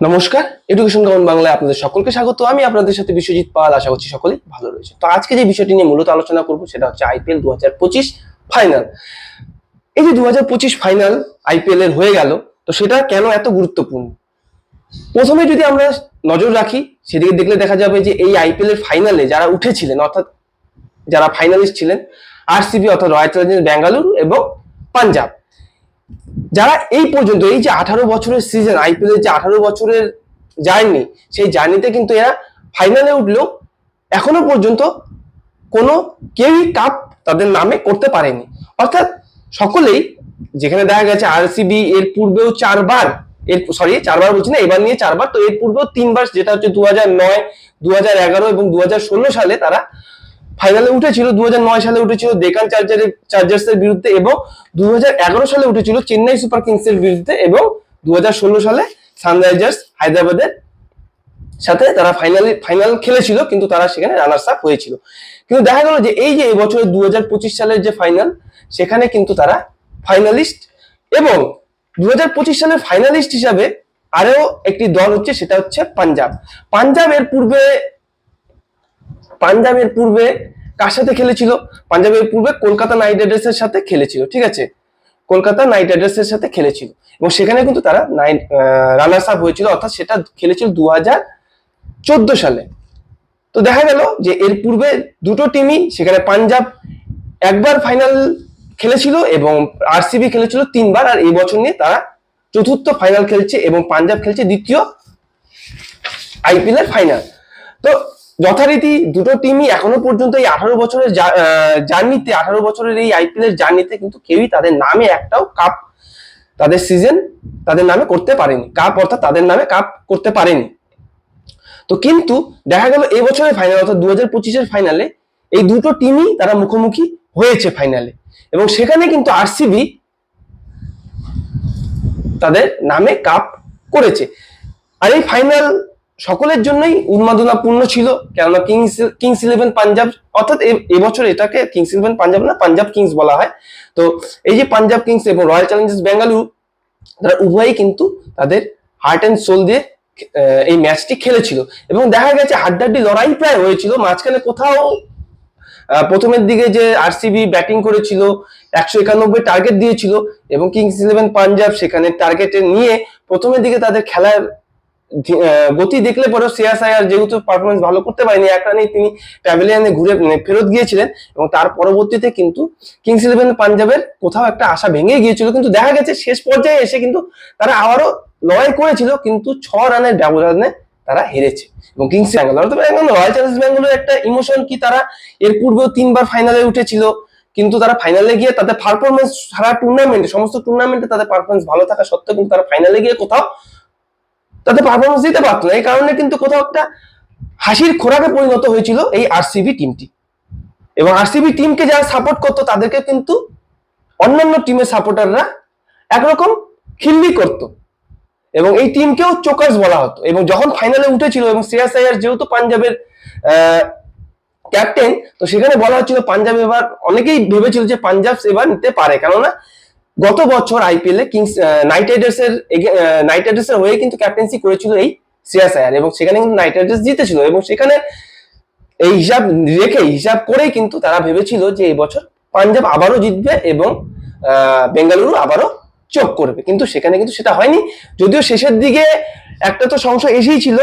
নমস্কার education ground বাংলায় আপনাদের সকলকে স্বাগত। আমি আপনাদের সাথে বিশ্বজিৎ পাল, আশা করছি সকলেই ভালো রয়েছে তো আজকে যে বিষয়টি নিয়ে মূলত আলোচনা করব সেটা হচ্ছে আইপিএল দু হাজার পঁচিশ ফাইনাল এই যে দু হাজার পঁচিশ ফাইনাল আইপিএল এর হয়ে গেল, তো সেটা কেন এত গুরুত্বপূর্ণ? প্রথমে যদি আমরা নজর রাখি, সেদিকে দেখলে দেখা যাবে যে এই আইপিএল এর ফাইনালে যারা উঠেছিলেন, অর্থাৎ যারা ফাইনালিস্ট ছিলেন আর আরসিবি অর্থাৎ রয়্যাল চ্যালেঞ্জার্স বেঙ্গালুরু এবং পাঞ্জাব যারা এই পর্যন্ত, এই যে আঠারো বছরের সিজন আইপিএল এর যে আঠারো বছরের জার্নি সেই জার্নিতে কিন্তু এরা ফাইনালে উঠলেও এখনও পর্যন্ত কোনো কেউই কাপ তাদের নামে করতে পারেনি। অর্থাৎ সকলেই, যেখানে দেখা গেছে আরসিবি এর পূর্বেও চারবার, এর সরি চারবার বলছি না, এবার নিয়ে চারবার, তো এর পূর্বেও তিনবার, যেটা হচ্ছে দু হাজার নয় দু হাজার এবং দু হাজার ষোলো সালে তারা ফাইনালে উঠেছিল দু হাজার নয় সালে উঠেছিল ডেকান চার্জারের চার্জার্সের বিরুদ্ধে এবং দু হাজার এগারো সালে উঠেছিল চেন্নাই সুপার কিংসের বিরুদ্ধে এবং দু হাজার ষোলো সালে সানরাইজার্স হায়দ্রাবাদের সাথে তারা ফাইনালে ফাইনাল খেলেছিল, কিন্তু তারা সেখানে রানার্স আপ হয়েছিল। কিন্তু দেখা গেল যে এই যে এবছরের দু হাজার পঁচিশ সালের যে ফাইনাল সেখানে কিন্তু তারা ফাইনালিস্ট এবং দু হাজার পঁচিশ সালের ফাইনালিস্ট হিসাবে আরও একটি দল হচ্ছে, সেটা হচ্ছে পাঞ্জাব। পাঞ্জাব এর পূর্বে পাঞ্জাবের পূর্বে কার সাথে খেলেছিল? পাঞ্জাবের পূর্বে কলকাতা নাইট রাইডার্সের সাথে খেলেছিল, ঠিক আছে? কলকাতা নাইট রাইডার্সের সাথে খেলেছিল। এবং সেখানে কিন্তু তারা নাইন রানার্স আপ হয়েছিল, অর্থাৎ সেটা খেলেছিল দু চোদ্দ সালে। তো দেখা গেল যে এর পূর্বে দুটো টিমই সেখানে পাঞ্জাব একবার ফাইনাল খেলেছিল এবং আরসিবি খেলেছিল তিনবার, আর এই বছর নিয়ে তারা চতুর্থ ফাইনাল খেলছে এবং পাঞ্জাব খেলছে দ্বিতীয় আইপিএল এর ফাইনাল তো যথারীতি দুটো টিমই এখনও পর্যন্ত এই আঠারো বছরের জার্নিতে আঠারো বছরের এই আইপিএল এর জার্নিতে কিন্তু কেউই তাদের নামে একটাও কাপ তাদের সিজন তাদের নামে করতে পারেনি। কাপ অর্থাৎ তাদের নামে কাপ করতে পারেনি। তো কিন্তু দেখা গেল এই বছরের ফাইনাল অর্থাৎ দু হাজার পঁচিশের ফাইনালে এই দুটো টিমই তারা মুখোমুখি হয়েছে ফাইনালে এবং সেখানে কিন্তু আরসিবি তাদের নামে কাপ করেছে। আর এই ফাইনাল সকলের জন্যই উন্মাদনাপূর্ণ ছিল, কেননা কিংস কিংস ইলেভেন পাঞ্জাব অর্থাৎ এবছর এটাকে কিংস ইলেভেন পাঞ্জাব না পাঞ্জাব কিংস বলা হয়। তো এই যে পাঞ্জাব কিংস এবং রয়্যাল চ্যালেঞ্জার্স বেঙ্গালুরু তারা উভয়ই কিন্তু তাদের হার্ট অ্যান্ড সোল দিয়ে এই ম্যাচটি খেলেছিল। এবং দেখা গেছে হাড্ডাড্ডি লড়াই প্রায় হয়েছিল, মাঝখানে কোথাও প্রথমের দিকে যে আরসিবি ব্যাটিং করেছিল, একশো একানব্বই টার্গেট দিয়েছিল, এবং কিংস ইলেভেন পাঞ্জাব সেখানে টার্গেটে নিয়ে প্রথমের দিকে তাদের খেলার গতি দেখলে পরেও আয়ার যেহেতু পারফরমেন্স ভালো করতে পারেনি এক রানেই তিনি প্যাভিলিয়নে ঘুরে মানে ফেরত গিয়েছিলেন এবং তার পরবর্তীতে কিন্তু কিংস ইলেভেন পাঞ্জাবের কোথাও একটা আশা ভেঙে গিয়েছিল। কিন্তু দেখা গেছে শেষ পর্যায়ে এসে কিন্তু তারা আবারও লড়াই করেছিল, কিন্তু ছ রানের ব্যবধানে তারা হেরেছে। এবং কিংস ব্যাঙ্গালোর তবে রয়্যাল চ্যালেঞ্জার্স ব্যাঙ্গালোর একটা ইমোশন কি তারা এর পূর্বেও তিনবার ফাইনালে উঠেছিল, কিন্তু তারা ফাইনালে গিয়ে তাদের পারফরমেন্স সারা টুর্নামেন্টে সমস্ত টুর্নামেন্টে তাদের পারফরমেন্স ভালো থাকা সত্ত্বেও কিন্তু তারা ফাইনালে গিয়ে কোথাও তাদের পারফরমেন্স দিতে পারতো না। এই কারণে কিন্তু কোথাও একটা হাসির খোরাকে পরিণত হয়েছিল এই আরসিবি টিমটি এবং আরসিবি টিমকে যারা সাপোর্ট করতো, তাদেরকে কিন্তু অন্যান্য টিমের সাপোর্টাররা একরকম খিল্লি করতো। এবং এই টিমকেও চোকার্স বলা হতো। এবং যখন ফাইনালে উঠেছিল, এবং শ্রেয়াস আয়ার যেহেতু পাঞ্জাবের ক্যাপ্টেন তো সেখানে বলা হচ্ছিল, পাঞ্জাব এবার অনেকেই ভেবেছিল যে পাঞ্জাব এবার নিতে পারে। কেননা গত বছর আইপিএল এ কিংস নাইট রাইডার্স এর নাইট রাইডার্স এর হয়ে কিন্তু ক্যাপ্টেন্সি করেছিল এই শ্রেয়াস আয়ার এবং সেখানে কিন্তু নাইট রাইডার্স জিতেছিল এবং সেখানে এই হিসাব রেখে, হিসাব করেই কিন্তু তারা ভেবেছিল যে এই বছর পাঞ্জাব আবারও জিতবে এবং বেঙ্গালুরু আবারও চোখ করবে। কিন্তু সেখানে কিন্তু সেটা হয়নি। যদিও শেষের দিকে একটা তো সংশয় এসেই ছিল,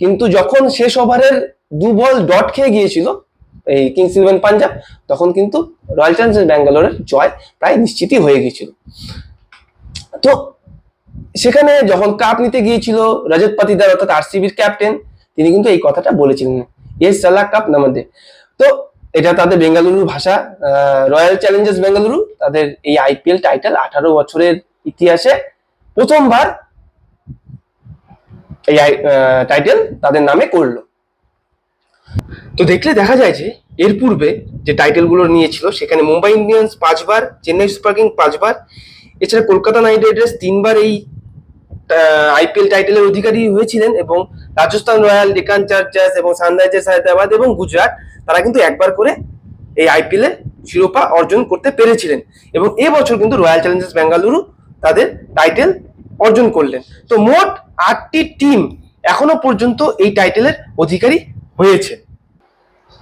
কিন্তু যখন শেষ ওভারের দু বল ডট খেয়ে গিয়েছিল এই কিংস ইলেভেন পাঞ্জাব তখন কিন্তু রয়্যাল চ্যালেঞ্জার্স ব্যাঙ্গালোরের জয় প্রায় নিশ্চিতই হয়ে গিয়েছিল। তো সেখানে যখন কাপ নিতে গিয়েছিল রজত পাতিদার অর্থাৎ আর আরসিবির ক্যাপ্টেন তিনি কিন্তু এই কথাটা বলেছিলেন। এস সালা কাপ নামাদে তো এটা তাদের বেঙ্গালুরুর ভাষা। রয়্যাল চ্যালেঞ্জার্স বেঙ্গালুরু তাদের এই আইপিএল টাইটেল আঠারো বছরের ইতিহাসে প্রথমবার এই টাইটেল তাদের নামে করল। তো দেখলে দেখা যায় যে, এর পূর্বে যে টাইটেলগুলো নিয়েছিল, সেখানে মুম্বাই ইন্ডিয়ান্স পাঁচবার, চেন্নাই সুপার কিং পাঁচবার, এছাড়া কলকাতা নাইট রাইডার্স তিনবার এই আইপিএল টাইটেলের অধিকারী হয়েছিলেন এবং রাজস্থান রয়্যাল, ডেকান চার্জার্স এবং সানরাইজার্স হায়দ্রাবাদ এবং গুজরাট, তারা কিন্তু একবার করে এই আইপিএল শিরোপা অর্জন করতে পেরেছিলেন এবং এবছর কিন্তু রয়্যাল চ্যালেঞ্জার্স বেঙ্গালুরু তাদের টাইটেল অর্জন করলেন। তো মোট আটটি টিম এখনও পর্যন্ত এই টাইটেলের অধিকারী হয়েছে।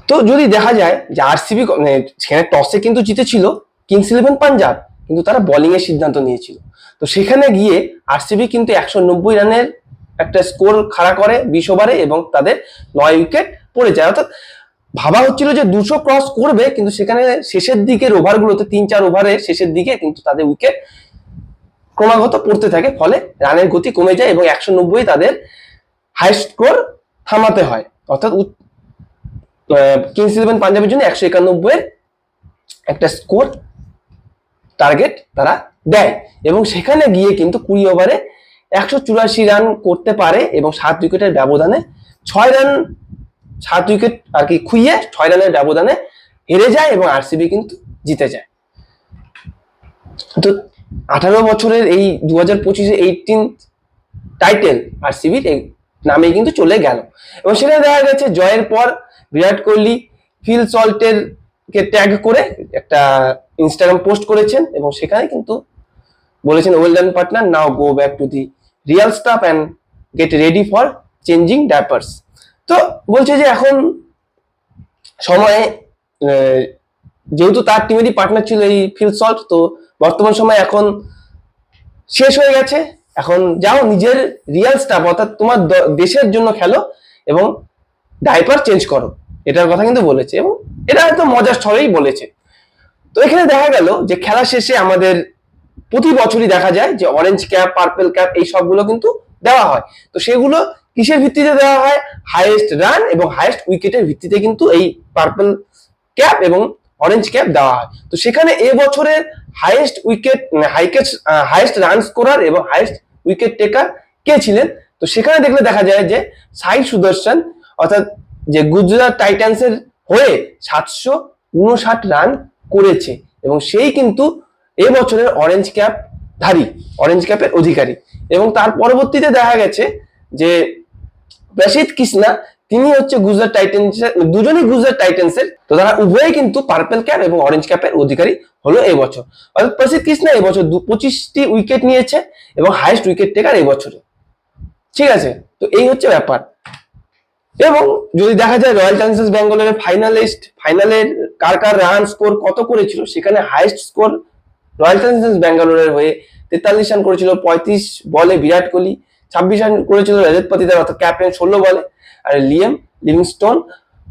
তো যদি দেখা যায় যে আরসিবি সেখানে টসে কিন্তু জিতেছিল কিংস ইলেভেন পাঞ্জাব কিন্তু তারা বোলিং এর সিদ্ধান্ত নিয়েছিল। তো সেখানে গিয়ে আরসিবি কিন্তু একশো নব্বই রানের একটা স্কোর খাড়া করে বিশ ওভারে এবং তাদের নয় উইকেট পড়ে যায়। অর্থাৎ ভাবা হচ্ছিল যে দুশো ক্রস করবে, কিন্তু সেখানে শেষের দিকের ওভারগুলোতে তিন চার ওভারের শেষের দিকে কিন্তু তাদের উইকেট ক্রমাগত পড়তে থাকে, ফলে রানের গতি কমে যায় এবং একশো নব্বই তাদের হাই স্কোর থামাতে হয়। অর্থাৎ কিংস ইলেভেন পাঞ্জাবের জন্য একশো একানব্বই একটা স্কোর টার্গেট তারা দেয়। এবং সেখানে গিয়ে কিন্তু কুড়ি ওভারে একশো চুরাশি রান করতে পারে এবং সাত উইকেটের ব্যবধানে ছয় রান সাত উইকেট আর কি খুইয়ে ছয় রানের ব্যবধানে হেরে যায় এবং আরসিবি কিন্তু জিতে যায়। তো আঠারো বছরের এই দু হাজার পঁচিশে এইটিন টাইটেল আরসিবির এই নামে কিন্তু চলে গেল। এবং সেখানে দেখা গেছে জয়ের পর বিরাট কোহলি ফিল সল্টের কে ট্যাগ করে একটা ইনস্টাগ্রাম পোস্ট করেছেন এবং সেখানে কিন্তু বলেছেন well done partner now go back to the real stuff and get ready for changing diapers তো বলছে যে এখন সময়ে যেহেতু তার টিমেরই পার্টনার ছিল এই ফিল সল্ট, তো বর্তমান সময় এখন শেষ হয়ে গেছে। এখন যাও নিজের রিয়াল স্টাফ অর্থাৎ তোমার দেশের জন্য খেলো এবং ডাইপার চেঞ্জ করো। এটার কথা কিন্তু বলেছে এবং এটা হয়তো মজার ছলেই বলেছে। তো এখানে দেখা গেল যে খেলা শেষে আমাদের প্রতি বছরই দেখা যায় যে অরেঞ্জ ক্যাপ পার্পেল ক্যাপ এই সবগুলো কিন্তু দেওয়া হয়। তো সেগুলো কিসের ভিত্তিতে দেওয়া হয়? হাইয়েস্ট রান এবং হাইয়েস্ট উইকেটের ভিত্তিতে কিন্তু এই পার্পেল ক্যাপ এবং অরেঞ্জ ক্যাপ দেওয়া হয়। তো সেখানে এবছরের বছরের হাইয়েস্ট উইকেট হাইকেট হাইয়েস্ট রান স্কোরার এবং হাইয়েস্ট উইকেট টেকার কে ছিলেন? তো সেখানে দেখলে দেখা যায় যে সাই সুদর্শন, অর্থাৎ যে গুজরাট টাইটান্সের হয়ে সাতশো উনষাট রান করেছে এবং সেই কিন্তু এ বছরের অরেঞ্জ ক্যাপ ধারী অরেঞ্জ ক্যাপের অধিকারী। এবং তার পরবর্তীতে দেখা গেছে যে প্রসিদ্ধ কৃষ্ণা তিনি হচ্ছে গুজরাট টাইটেন্স দুজনই গুজরাট টাইটেন্সের তো তারা উভয়ই কিন্তু পার্পেল ক্যাপ এবং অরেঞ্জ ক্যাপের অধিকারী হলো এই বছর। অর্থাৎ প্রসিদ্ধ কৃষ্ণা এই বছর পঁচিশটি উইকেট নিয়েছে এবং হাইয়েস্ট উইকেট টেকার এই বছরে। ঠিক আছে? তো এই হচ্ছে ব্যাপার। এবং যদি দেখা যায় রয়্যাল চ্যালেঞ্জার্স ব্যাঙ্গালোরের ফাইনালিস্ট ফাইনালের কার কার রান স্কোর কত করেছিল, সেখানে হাইয়েস্ট স্কোর রয়্যাল চ্যালেঞ্জার্স ব্যাঙ্গালোরের হয়ে তেতাল্লিশ রান করেছিল, পঁয়ত্রিশ বলে বিরাট কোহলি, ছাব্বিশ রান করেছিল রজত পাতিদার অর্থাৎ ক্যাপ্টেন ষোলো বলে। আর লিয়াম লিভিংস্টোন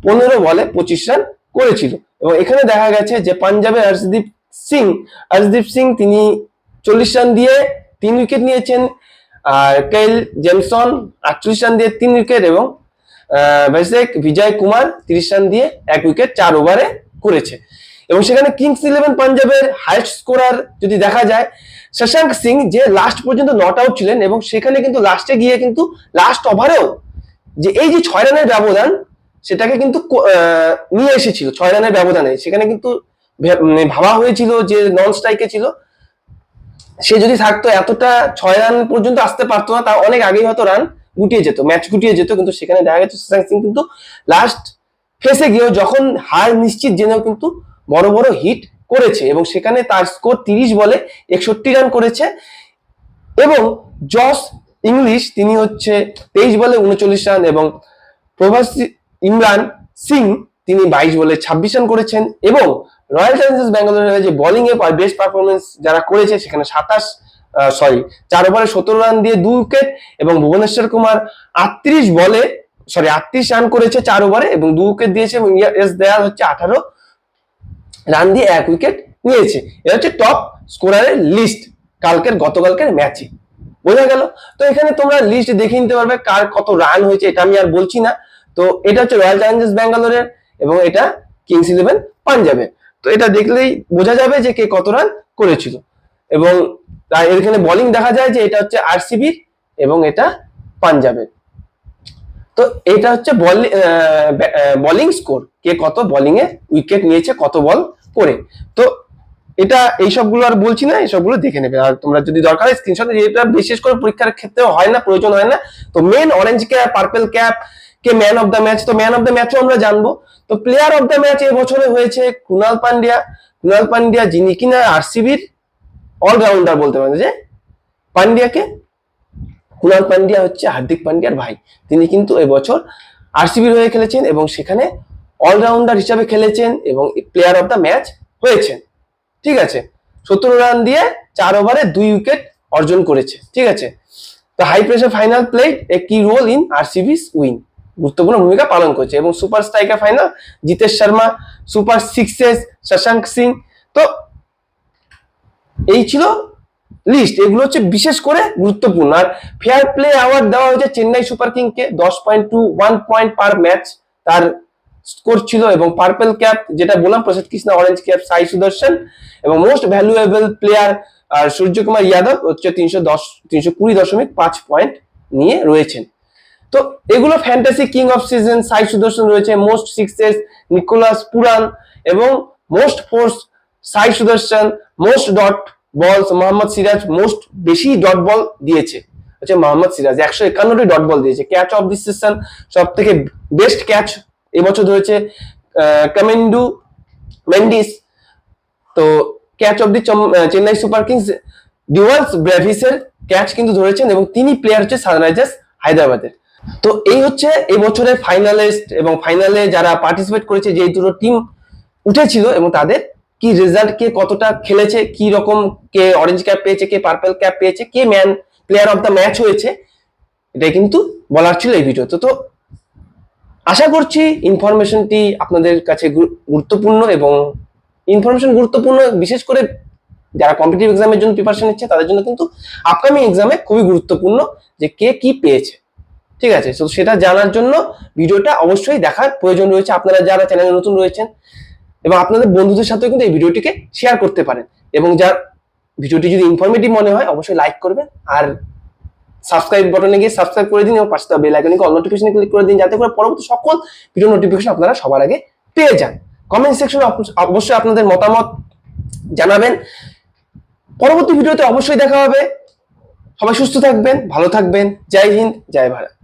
পনেরো বলে পঁচিশ রান করেছিল। এবং এখানে দেখা গেছে যে পাঞ্জাবের হর্ষদীপ সিং হর্ষদীপ সিং তিনি চল্লিশ রান দিয়ে তিন উইকেট নিয়েছেন আর কেল জেমসন আটচল্লিশ রান দিয়ে তিন উইকেট এবং বিজয় কুমার তিরিশ রান দিয়ে এক উইকেট চার ওভারে করেছে। এবং সেখানে কিংস ইলেভেন পাঞ্জাবের হাইস্ট স্কোরার যদি দেখা যায়, শশাঙ্ক সিং যে লাস্ট পর্যন্ত নট আউট ছিলেন এবং সেখানে কিন্তু লাস্টে গিয়ে কিন্তু লাস্ট ওভারেও যে এই যে ছয় রানের ব্যবধান সেটাকে কিন্তু নিয়ে এসেছিল ছয় রানের ব্যবধানে। সেখানে কিন্তু উম, ভাবা হয়েছিল যে নন স্ট্রাইকে ছিল। সে যদি থাকতো এতটা ছয় রান পর্যন্ত আসতে পারতো না তা অনেক আগেই হয়তো রান গুটিয়ে যেত ম্যাচ গুটিয়ে যেত কিন্তু সেখানে দেখা গেছে সুশান্ত সিং কিন্তু লাস্ট ফেসে গিয়েও যখন হার নিশ্চিত জেনেও কিন্তু বড় বড় হিট করেছে এবং সেখানে তার স্কোর তিরিশ বলে একষট্টি রান করেছে। এবং জস ইংলিশ, তিনি হচ্ছে তেইশ বলে উনচল্লিশ রান এবং প্রভাসী ইমরান সিং, তিনি বাইশ বলে ছাব্বিশ রান করেছেন এবং রয়্যাল চ্যালেঞ্জার্স ব্যাঙ্গালোরের যে বোলিং এ বেস্ট পারফরমেন্স যারা করেছে, সেখানে সাতাশ সরি চার ওভারে সতেরো রান দিয়ে দু উইকেট এবং ভুবনেশ্বর কুমার আটত্রিশ বলে সরি আটত্রিশ রান করেছে চার ওভারে এবং দু উইকেট দিয়েছে এবং এস দেয়াল হচ্ছে আঠারো রান দিয়ে এক উইকেট নিয়েছে। এটা হচ্ছে টপ স্কোরারের লিস্ট কালকের, গতকালকের ম্যাচে বোঝা গেল? তো এখানে তোমরা লিস্ট দেখে নিতে পারবে কার কত রান হয়েছে, এটা আমি আর বলছি না। তো এটা হচ্ছে রয়্যাল চ্যালেঞ্জার্স ব্যাঙ্গালোরের এবং এটা কিংস ইলেভেন পাঞ্জাবের তো এটা দেখলেই বোঝা যাবে যে কে কত রান করেছিল। এবং এখানে বোলিং দেখা যায় যে এটা হচ্ছে আরসিবির এবং এটা পাঞ্জাবের তো এটা হচ্ছে বোলিং স্কোর কে কত বোলিং এ উইকেট নিয়েছে, কত বল করে। তো এটা এই সবগুলো আর বলছি না এই সবগুলো দেখে নেবে। আর তোমরা যদি দরকার হয় স্ক্রিনশট এটা বিশেষ করে পরীক্ষার ক্ষেত্রে হয় না, প্রয়োজন হয় না। তো main orange cap purple cap K man of the match তো ম্যান অফ দ্য ম্যাচও আমরা জানব। তো প্লেয়ার অফ দ্য ম্যাচ এবছরে হয়েছে কুনাল পান্ডিয়া। কুনাল পান্ডিয়া যিনি কিনা আরসিবির অলরাউন্ডার বলতে পারেন, যে পান্ডিয়াকে। কুনাল পান্ডিয়া হচ্ছে হার্দিক পান্ডিয়ার ভাই। তিনি কিন্তু এবছর আরসিবির হয়ে খেলেছেন এবং সেখানে অলরাউন্ডার হিসাবে খেলেছেন এবং প্লেয়ার অফ দ্য ম্যাচ হয়েছেন। ঠিক আছে? সত্তর রান দিয়ে চার ওভারে দুই উইকেট অর্জন করেছে, ঠিক আছে? তো high pressure final played a key role in আরসিবিস win গুরুত্বপূর্ণ ভূমিকা পালন করছে এবং super striker final Jitesh Sharma super sixes Shashank Singh. তো এই ছিল লিস্ট এগুলো হচ্ছে বিশেষ করে গুরুত্বপূর্ণ। আর ফেয়ার প্লে অ্যাওয়ার্ড দেওয়া হয়েছে চেন্নাই সুপার কিংকে দশ point two one point per match তার স্কোর ছিল এবং পার্পল ক্যাপ যেটা বললাম, প্রসাদ কৃষ্ণা অরেঞ্জ ক্যাপ সাই সুদর্শন এবং মোস্ট ভ্যালুয়েবল প্লেয়ার আর সূর্যকুমার যাদব হচ্ছে তিনশো দশ, তিনশো কুড়ি দশমিক পাঁচ পয়েন্ট নিয়ে রয়েছেন। তো এগুলো ফ্যান্টাসি কিং অফ সিজন সাই সুদর্শন রয়েছে মোস্ট সিক্সেস নিকোলাস পুরান এবং মোস্ট ফোর্স সাই Sudharsan most dot balls Mohammed Siraj most বেশি ডট বল দিয়েছে। হচ্ছে মোহাম্মদ সিরাজ, একশো একান্নটি ডট বল দিয়েছে। ক্যাচ অফ দি সিজন সব থেকে বেস্ট ক্যাচ এবছর ধরেছে কামেন্ডু মেন্ডিস তো catch of the Chennai super kings ডিওয়ান্স ব্রেভিসের ক্যাচ কিন্তু ধরেছেন এবং তিনি প্লেয়ার হচ্ছে সানরাইজার্স হায়দ্রাবাদের। তো এই হচ্ছে এই বছরের ফাইনালিস্ট এবং ফাইনালে যারা পার্টিসিপেট করেছে, যে দুটো টিম উঠেছিল এবং তাদের কি রেজাল্ট কে কতটা খেলেছে, কি রকম, কে অরেঞ্জ ক্যাপ পেয়েছে, কে পার্পল ক্যাপ পেয়েছে, কে man player of the match হয়েছে, এটাই কিন্তু বলার ছিল এই ভিডিওতে তো আশা করছি ইনফরমেশনটি আপনাদের কাছে গুরুত্বপূর্ণ এবং ইনফরমেশন গুরুত্বপূর্ণ, বিশেষ করে যারা কম্পিটিটিভ এক্সামের জন্য প্রিপারেশন নিচ্ছে, তাদের জন্য কিন্তু আপকামিং এক্সামে খুবই গুরুত্বপূর্ণ যে কে কি পেয়েছে। ঠিক আছে? তো সেটা জানার জন্য ভিডিওটা অবশ্যই দেখার প্রয়োজন রয়েছে। আপনারা যারা চ্যানেলে নতুন রয়েছেন এবং আপনাদের বন্ধুদের সাথেও কিন্তু এই ভিডিওটিকে শেয়ার করতে পারেন এবং যার ভিডিওটি যদি ইনফরমেটিভ মনে হয়, অবশ্যই লাইক করবেন। আর সাবস্ক্রাইব বাটনে গিয়ে সাবস্ক্রাইব করে দিন এবং পাশে বেল আইকনে অল নোটিফিকেশনে ক্লিক করে দিন, যাতে করে পরবর্তী সকল ভিডিও নোটিফিকেশন আপনারা সবার আগে পেয়ে যান। কমেন্ট সেকশনে অবশ্যই আপনাদের মতামত জানাবেন। পরবর্তী ভিডিওতে অবশ্যই দেখা হবে। সবাই সুস্থ থাকবেন, ভালো থাকবেন। জয় হিন্দ, জয় ভারত।